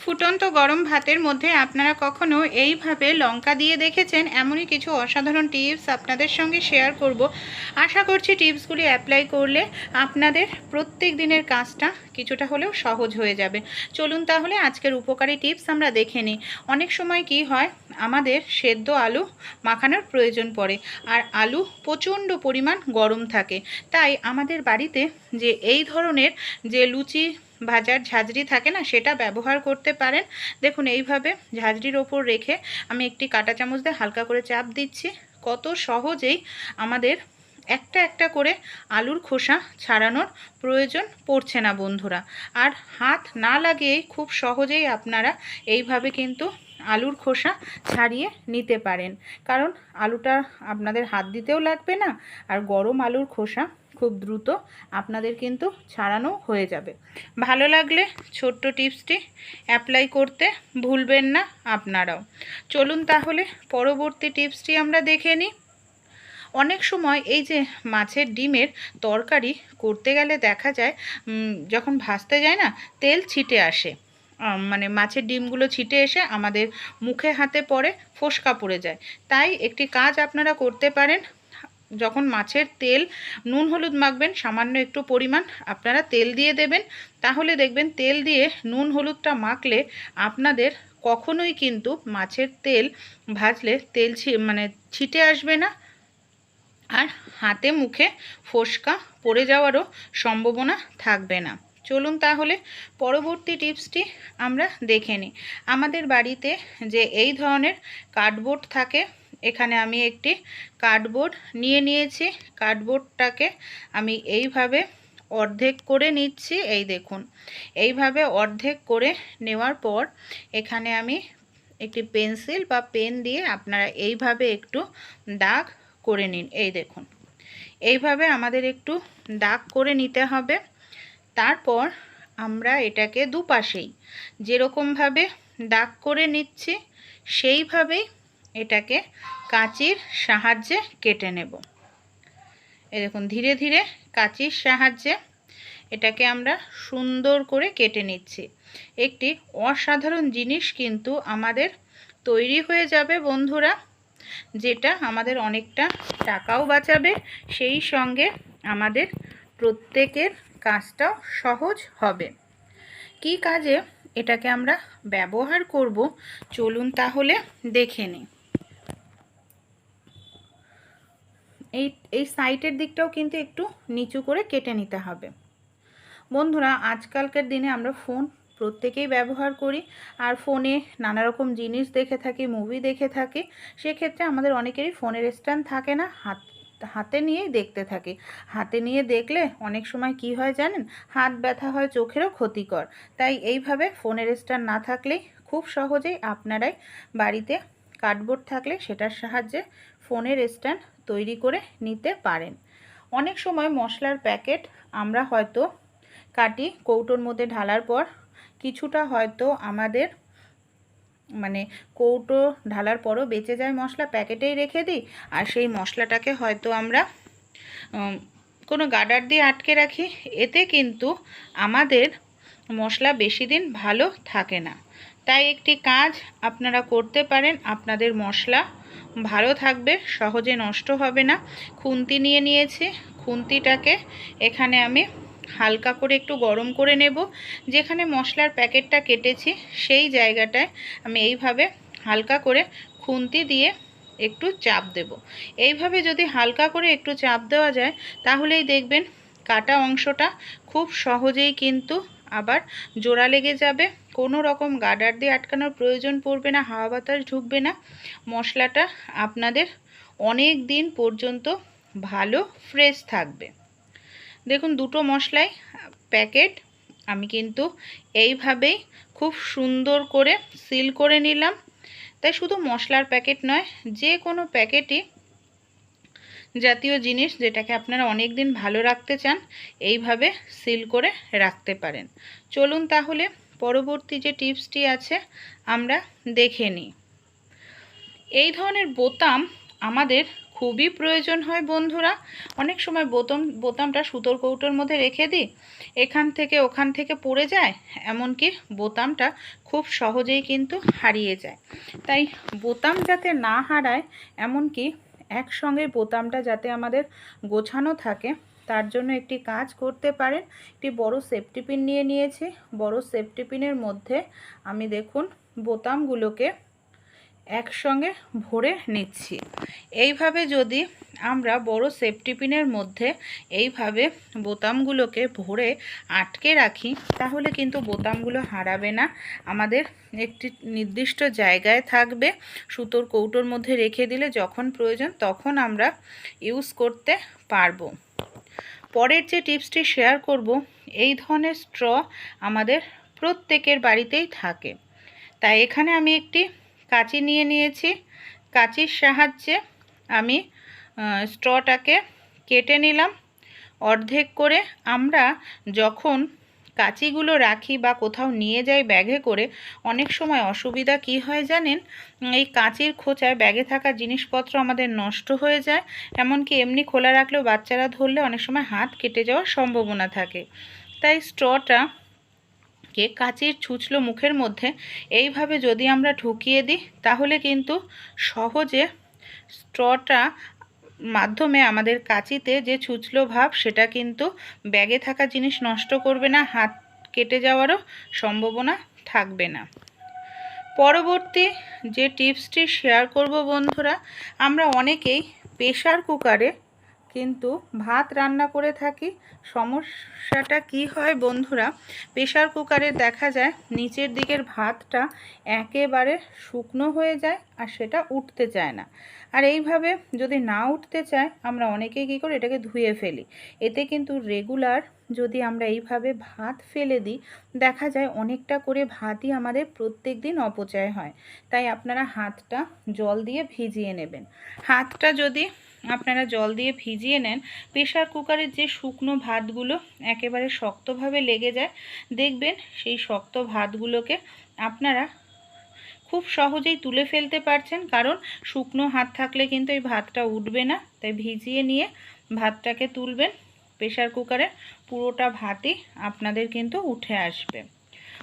ফুটন্ত গরম ভাতের মধ্যে আপনারা কখনো এইভাবে লঙ্কা দিয়ে দেখেছেন? এমনই কিছু অসাধারণ টিপস আপনাদের সঙ্গে শেয়ার করব। আশা করছি টিপসগুলি অ্যাপ্লাই করলে আপনাদের প্রত্যেক দিনের কাজটা কিছুটা হলেও সহজ হয়ে যাবে। চলুন তাহলে আজকের উপকারী টিপস আমরা দেখে নিই। অনেক সময় কি হয়, আমাদের সেদ্ধ আলু মাখানোর প্রয়োজন পড়ে আর আলু প্রচণ্ড পরিমাণ গরম থাকে। তাই আমাদের বাড়িতে যে এই ধরনের যে লুচি ভাজার ঝাঁঝরি থাকে না, সেটা ব্যবহার করতে পারেন। দেখুন, এইভাবে ঝাঁঝরির ওপর রেখে আমি একটি কাঁটা চামচ দিয়ে হালকা করে চাপ দিচ্ছি। কত সহজেই আমাদের একটা একটা করে আলুর খোসা ছাড়ানোর প্রয়োজন পড়ছে না বন্ধুরা। আর হাত না লাগিয়েই খুব সহজেই আপনারা এইভাবে কিন্তু আলুর খোসা ছাড়িয়ে নিতে পারেন। কারণ আলুটা আপনাদের হাত দিতেও লাগবে না, আর গরম আলুর খোসা খুব দ্রুত আপনাদের কিন্তু ছাড়ানো হয়ে যাবে। ভালো লাগলে ছোট্ট টিপসটি অ্যাপ্লাই করতে ভুলবেন না আপনারাও। চলুন তাহলে পরবর্তী টিপসটি আমরা দেখে নিই। অনেক সময় এই যে মাছের ডিমের তরকারি করতে গেলে দেখা যায় যখন ভাজতে যায় না, তেল ছিটে আসে। মানে মাছের ডিমগুলো ছিটে এসে আমাদের মুখে হাতে পড়ে, ফোসকা পড়ে যায়। তাই একটি কাজ আপনারা করতে পারেন যখন মাছের তেল, নুন হলুদ মাখবেন, সামান্য একটু পরিমাণ আপনারা তেল দিয়ে দেবেন। তাহলে দেখবেন তেল দিয়ে নুন হলুদটা মাখলে আপনাদের কখনোই কিন্তু মাছের তেল ভাজলে তেল মানে ছিটে আসবে না। আর হাতে মুখে ফোসকা পড়ে যাওয়ারও সম্ভাবনা থাকবে না। চলুন তাহলে পরবর্তী টিপসটি আমরা দেখে নিই। আমাদের বাড়িতে যে এই ধরনের কার্ডবোর্ড থাকে এখানে আমি একটি কার্ডবোর্ড নিয়ে নিয়েছি। কার্ডবোর্ডটাকে আমি এইভাবে অর্ধেক করে নিচ্ছি, এই দেখুন। এইভাবে অর্ধেক করে নেওয়ার পর এখানে আমি একটি পেন্সিল বা পেন দিয়ে আপনারা এইভাবে একটু দাগ করে নিন, এই দেখুন। এইভাবে আমাদের একটু দাগ করে নিতে হবে। তারপর আমরা এটাকে দুপাশেই যেরকমভাবে দাগ করে নিচ্ছি, সেইভাবেই এটাকে কাঁচির সাহায্যে কেটে নেব। এ দেখুন, ধীরে ধীরে কাঁচির সাহায্যে এটাকে আমরা সুন্দর করে কেটে নিচ্ছি। একটি অসাধারণ জিনিস কিন্তু আমাদের তৈরি হয়ে যাবে বন্ধুরা, যেটা আমাদের অনেকটা টাকাও বাঁচাবে, সেই সঙ্গে আমাদের প্রত্যেকের কাজটাও সহজ হবে। কি কাজে এটাকে আমরা ব্যবহার করব, চলুন তাহলে দেখে নিই। এই এই সাইটের দিকটাও কিন্তু একটু নিচু করে কেটে নিতে হবে। বন্ধুরা, আজকালকার দিনে আমরা ফোন প্রত্যেকেই ব্যবহার করি, আর ফোনে নানা রকম জিনিস দেখে থাকি মুভি দেখে থাকি, সেক্ষেত্রে আমাদের অনেকেরই ফোনের স্ট্যান্ড থাকে না, হাত, হাতে নিয়েই দেখতে থাকি। হাতে নিয়ে দেখলে অনেক সময় কি হয় জানেন? হাত ব্যথা হয়, চোখেরও ক্ষতিকর। তাই এইভাবে ফোনের স্ট্যান্ড না থাকলে খুব সহজেই আপনারাই বাড়িতে কার্ডবোর্ড থাকলে সেটার সাহায্যে ফোনের স্ট্যান্ড তৈরি করে নিতে পারেন। অনেক সময় মশলার প্যাকেট আমরা হয়তো কাটি কৌটোর মধ্যে ঢালার পর কিছুটা হয়তো আমাদের মানে কৌটো ঢালার পরও বেঁচে যায় মশলা প্যাকেটেই রেখে দিই। আর সেই মশলাটাকে হয়তো আমরা কোনো গার্ডার দিয়ে আটকে রাখি। এতে কিন্তু আমাদের মশলা বেশি দিন ভালো থাকে না। তাই একটি কাজ আপনারা করতে পারেন। আপনাদের মশলা ভালো থাকবে, সহজে নষ্ট হবে না। খুন্তি নিয়ে নিয়েছি, খুন্তিটাকে এখানে আমি হালকা করে একটু গরম করে নেব। যেখানে মশলার প্যাকেটটা কেটেছি, সেই জায়গাটায় আমি এইভাবে হালকা করে খুন্তি দিয়ে একটু চাপ দেব। এইভাবে যদি হালকা করে একটু চাপ দেওয়া যায়, তাহলেই দেখবেন কাটা অংশটা খুব সহজেই কিন্তু আবার জোড়া লেগে যাবে। কোনো রকম গার্ডার দিয়ে আটকানোর প্রয়োজন পড়বে না, হাওয়া বাতাস ঢুকবে না। মশলাটা আপনাদের অনেক দিন পর্যন্ত ভালো, ফ্রেশ থাকবে। দেখুন দুটো মশলাই প্যাকেট, আমি কিন্তু এইভাবেই খুব সুন্দর করে সিল করে নিলাম। তাই শুধু মশলার প্যাকেট নয়, যে কোনো প্যাকেটই জাতীয় জিনিস যেটাকে আপনারা অনেক দিন ভালো রাখতে চান, এইভাবে সিল করে রাখতে পারেন। চলুন তাহলে পরবর্তী যে টিপসটি আছে, আমরা দেখে নিই। এই ধরনের বোতাম আমাদের খুবই প্রয়োজন হয় বন্ধুরা। অনেক সময় বোতাম, বোতামটা সুতোর কৌটোর মধ্যে রেখে দিই, এখান থেকে ওখান থেকে পড়ে যায়, এমনকি বোতামটা খুব সহজেই কিন্তু হারিয়ে যায়। তাই বোতাম যাতে না হারায়, এমনকি একসঙ্গে বোতামটা যাতে আমাদের গোছানো থাকে, তার জন্য একটি কাজ করতে পারেন। একটি বড় সেফটি পিন নিয়ে নিয়েছি। বড় সেফটি পিনের মধ্যে আমি দেখুন বোতামগুলোকে একসঙ্গে ভরে নিচ্ছি। এইভাবে যদি আমরা বড় সেফটি পিনের মধ্যে এইভাবে বোতামগুলোকে ভরে আটকে রাখি, তাহলে কিন্তু বোতামগুলো হারাবে না। আমাদের একটি নির্দিষ্ট জায়গায় থাকবে, সুতোর কৌটোর মধ্যে রেখে দিলে যখন প্রয়োজন তখন আমরা ইউজ করতে পারব। পরের যে টিপসটি শেয়ার করব, এই ধরনের স্ট্র আমাদের প্রত্যেকের বাড়িতেই থাকে। তাই এখানে আমি একটি কাঁচি নিয়ে নিয়েছি। কাঁচির সাহায্যে আমি স্ট্রটাকে কেটে নিলাম। অর্ধেক করে আমরা যখন কাঁচিগুলো রাখি বা কোথাও নিয়ে যাই ব্যাগে করে, অনেক সময় অসুবিধা কি হয় জানেন? এই কাঁচির খোঁচায় ব্যাগে থাকা জিনিসপত্র আমাদের নষ্ট হয়ে যায়। এমনকি এমনি খোলা রাখলেও বাচ্চারা ধরলে অনেক সময় হাত কেটে যাওয়ার সম্ভাবনা থাকে। তাই স্ট্রটা কে কাঁচির ছুঁচলো মুখের মধ্যে, এইভাবে যদি আমরা ঢুকিয়ে দিই, তাহলে কিন্তু সহজে স্ট্রটা মাধ্যমে আমাদের কাঁচিতে যে ছুঁচলো ভাব, সেটা কিন্তু ব্যাগে থাকা জিনিস নষ্ট করবে না, হাত কেটে যাওয়ারও সম্ভাবনা থাকবে না। পরবর্তী যে টিপসটি শেয়ার করব বন্ধুরা, আমরা অনেকেই প্রেশার কুকারে কিন্তু ভাত রান্না করে থাকি। সমস্যাটা কি হয় বন্ধুরা? প্রেশার কুকারে দেখা যায় নিচের দিকের ভাতটা একেবারে শুকনো হয়ে যায় আর সেটা উঠতে চায় না। আর এইভাবে যদি না উঠতে চায়, আমরা অনেকেই কী করি, এটাকে ধুয়ে ফেলি। এতে কিন্তু রেগুলার যদি আমরা এইভাবে ভাত ফেলে দিই, দেখা যায় অনেকটা করে ভাতই আমাদের প্রত্যেক দিন অপচয় হয়। তাই আপনারা হাতটা জল দিয়ে ভিজিয়ে নেবেন। হাতটা যদি আপনারা জল দিয়ে ভিজিয়ে নেন। প্রেশার কুকারের যে শুকনো ভাতগুলো একেবারে শক্তভাবে লেগে যায়, দেখবেন সেই শক্ত ভাতগুলোকে আপনারা খুব সহজেই তুলে ফেলতে পারছেন, কারণ শুকনো হাত থাকলে কিন্তু এই ভাতটা উঠবে না। তাই ভিজিয়ে নিয়ে ভাতটাকে তুলবেন। প্রেশার কুকারে পুরোটা ভাতই আপনাদের কিন্তু উঠে আসবে।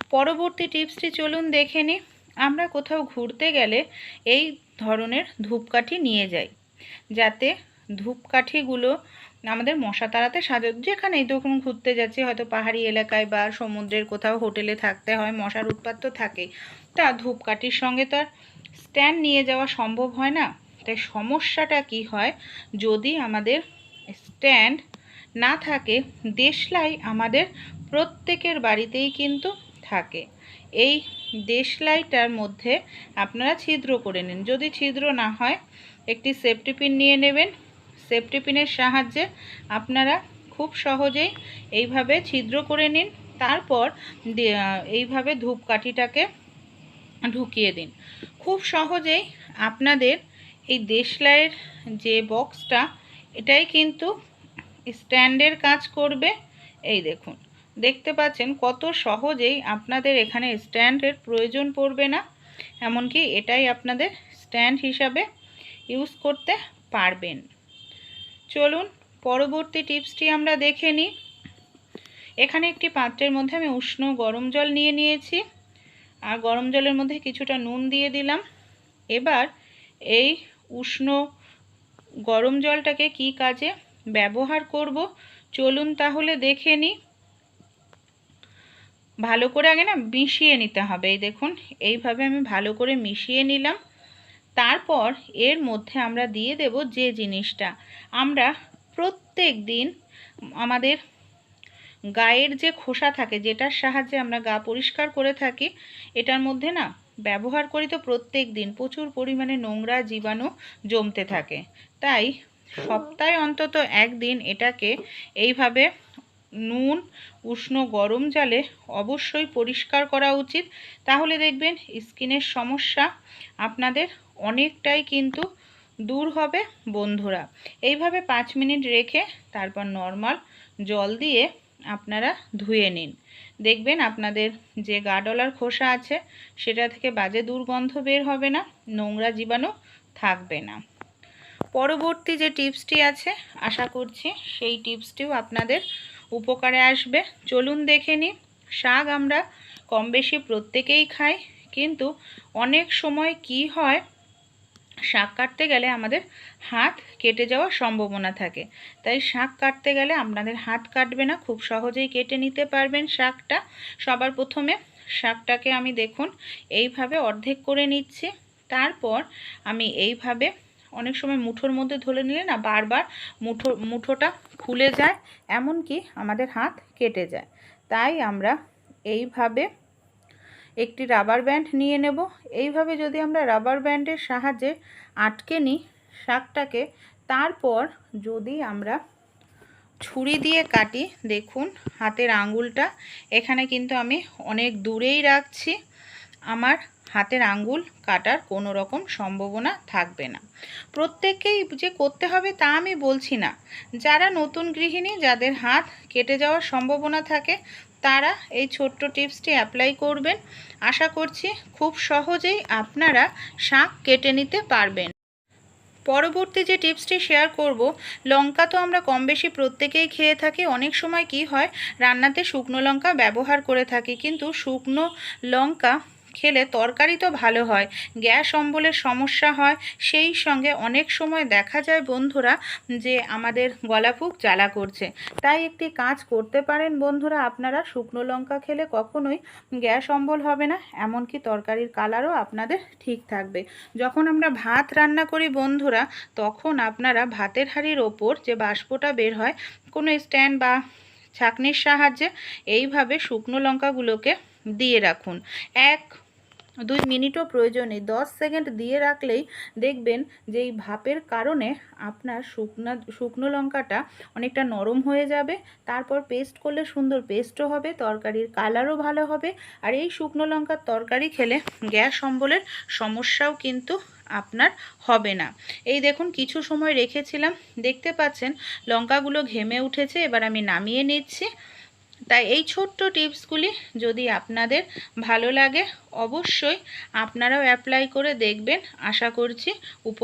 পরবর্তী টিপসটি চলুন দেখে নিই। আমরা কোথাও ঘুরতে গেলে এই ধরনের ধূপকাঠি নিয়ে যাই। যাতে ধূপকাঠিগুলো আমাদের মশা তাড়াতে সাজা যেখানেই তো তখন ঘুরতে যাচ্ছি, হয়তো পাহাড়ি এলাকায় বা সমুদ্রের কোথাও হোটেলে থাকতে হয়, মশার উৎপাত তো থাকেই। তা ধূপকাঠির সঙ্গে তো আর স্ট্যান্ড নিয়ে যাওয়া সম্ভব হয় না। তাই সমস্যাটা কি হয়, যদি আমাদের স্ট্যান্ড না থাকে, দেশলাই আমাদের প্রত্যেকের বাড়িতেই কিন্তু থাকে। এই দেশলাইটার মধ্যে আপনারা ছিদ্র করে নিন। যদি ছিদ্র না হয় একটি সেফটি পিন নিয়ে নেবেন। সেফটি পিনের সাহায্যে আপনারা খুব সহজেই এইভাবে ছিদ্র করে নিন। তারপর এইভাবে ধূপকাঠিটাকে ঢুকিয়ে দিন। খুব সহজেই আপনাদের এই দেশলাইয়ের যে বক্সটা, এটাই কিন্তু স্ট্যান্ডের কাজ করবে। এই দেখুন, দেখতে পাচ্ছেন কত সহজেই আপনাদের এখানে স্ট্যান্ডের প্রয়োজন পড়বে না। এমনকি এটাই আপনাদের স্ট্যান্ড হিসাবে ইউজ করতে পারবেন। চলুন পরবর্তী টিপসটি আমরা দেখে নিই। এখানে একটি পাত্রের মধ্যে আমি উষ্ণ গরম জল নিয়ে নিয়েছি। আর গরম জলের মধ্যে কিছুটা নুন দিয়ে দিলাম। এবার এই উষ্ণ গরম জলটাকে কি কাজে ব্যবহার করব? চলুন তাহলে দেখে নিই। ভালো করে আগে না মিশিয়ে নিতে হবে। এই দেখুন, এইভাবে আমি ভালো করে মিশিয়ে নিলাম। তারপর এর মধ্যে আমরা দিয়ে দেব যে জিনিসটা। আমরা প্রত্যেক দিন আমাদের গায়ের যে খোসা থাকে, যেটার সাহায্যে আমরা গা পরিষ্কার করে থাকি, এটার মধ্যে না ব্যবহার করি তো প্রত্যেক দিন। প্রচুর পরিমাণে নোংরা জীবাণু জমতে থাকে। তাই সপ্তাহে অন্তত একদিন এটাকে এইভাবে নুন, উষ্ণ গরম জলে অবশ্যই পরিষ্কার করা উচিত। তাহলে দেখবেন স্কিনের সমস্যা আপনাদের অনেকটাই কিন্তু দূর হবে বন্ধুরা। এইভাবে পাঁচ মিনিট রেখে তারপর নর্মাল জল দিয়ে আপনারা ধুয়ে নিন। দেখবেন আপনাদের যে গাডলার খোসা আছে, সেটা থেকে বাজে দুর্গন্ধ বের হবে না, নোংরা জীবাণু থাকবে না। পরবর্তী যে টিপসটি আছে, আশা করছি সেই টিপসটিও আপনাদের উপকারে আসবে। চলুন দেখে নিই, শাক আমরা কম বেশি প্রত্যেকেই খাই, কিন্তু অনেক সময় কি হয় শাক কাটতে গেলে আমাদের হাত কেটে যাওয়ার সম্ভাবনা থাকে। তাই শাক কাটতে গেলে আপনাদের হাত কাটবে না, খুব সহজেই কেটে নিতে পারবেন শাকটা। সবার প্রথমে শাকটাকে আমি দেখুন, এইভাবে অর্ধেক করে নিচ্ছি। তারপর আমি এইভাবে অনেক সময় মুঠোর মধ্যে ধরে নিলে না বারবার মুঠো, মুঠোটা খুলে যায়, এমনকি আমাদের হাত কেটে যায়। তাই আমরা এইভাবে একটি রাবার ব্যান্ড নিয়ে নেব। এইভাবে যদি আমরা রাবার ব্যান্ডের সাহায্যে আটকে নিই শাকটাকে, তারপর যদি আমরা ছুরি দিয়ে কাটি, দেখুন হাতের আঙ্গুলটা এখানে কিন্তু আমি অনেক দূরেই রাখছি। আমার হাতের আঙ্গুল কাটার কোনো রকম সম্ভাবনা থাকবে না। প্রত্যেককেই যে করতে হবে তা আমি বলছি না। যারা নতুন গৃহিণী, যাদের হাত কেটে যাওয়ার সম্ভাবনা থাকে তারা এই ছোট্ট টিপসটি অ্যাপ্লাই করবেন। আশা করছি খুব সহজেই আপনারা শাক কেটে নিতে পারবেন। পরবর্তী যে টিপসটি শেয়ার করব, লঙ্কা তো আমরা কম বেশি প্রত্যেকেই খেয়ে থাকি। অনেক সময় কি হয়, রান্নাতে শুকনো লঙ্কা ব্যবহার করে থাকি, কিন্তু শুকনো লঙ্কা খেলে তরকারি তো ভালো হয়, গ্যাস অম্বলের সমস্যা হয়, সেই সঙ্গে অনেক সময় দেখা যায় বন্ধুরা যে আমাদের গলাফুক জ্বালা করছে। তাই একটি কাজ করতে পারেন বন্ধুরা, আপনারা শুকনো লঙ্কা খেলে কখনোই গ্যাস অম্বল হবে না, এমনকি তরকারির কালারও আপনাদের ঠিক থাকবে। যখন আমরা ভাত রান্না করি বন্ধুরা, তখন আপনারা ভাতের হাঁড়ির ওপর যে বাষ্পটা বের হয়, কোনো স্ট্যান্ড বা ছাঁকনির সাহায্যে, এইভাবে শুকনো লঙ্কাগুলোকে দিয়ে রাখুন। এক দুই মিনিটও প্রয়োজন নেই। দশ সেকেন্ড দিয়ে রাখলেই দেখবেন যে এই ভাপের কারণে আপনার শুকনো শুকনো লঙ্কাটা অনেকটা নরম হয়ে যাবে। তারপর পেস্ট করলে সুন্দর পেস্টও হবে, তরকারির কালারও ভালো হবে। আর এই শুকনো লঙ্কার তরকারি খেলে গ্যাস অম্বলের সমস্যাও কিন্তু আপনার হবে না। এই দেখুন, কিছু সময় রেখেছিলাম। দেখতে পাচ্ছেন, লঙ্কাগুলো ঘেমে উঠেছে। এবার আমি নামিয়ে নিচ্ছি। তাই এই ছোট্ট টিপসগুলি যদি আপনাদের ভালো লাগে, অবশ্যই আপনারাও অ্যাপ্লাই করে দেখবেন। আশা করছি উপ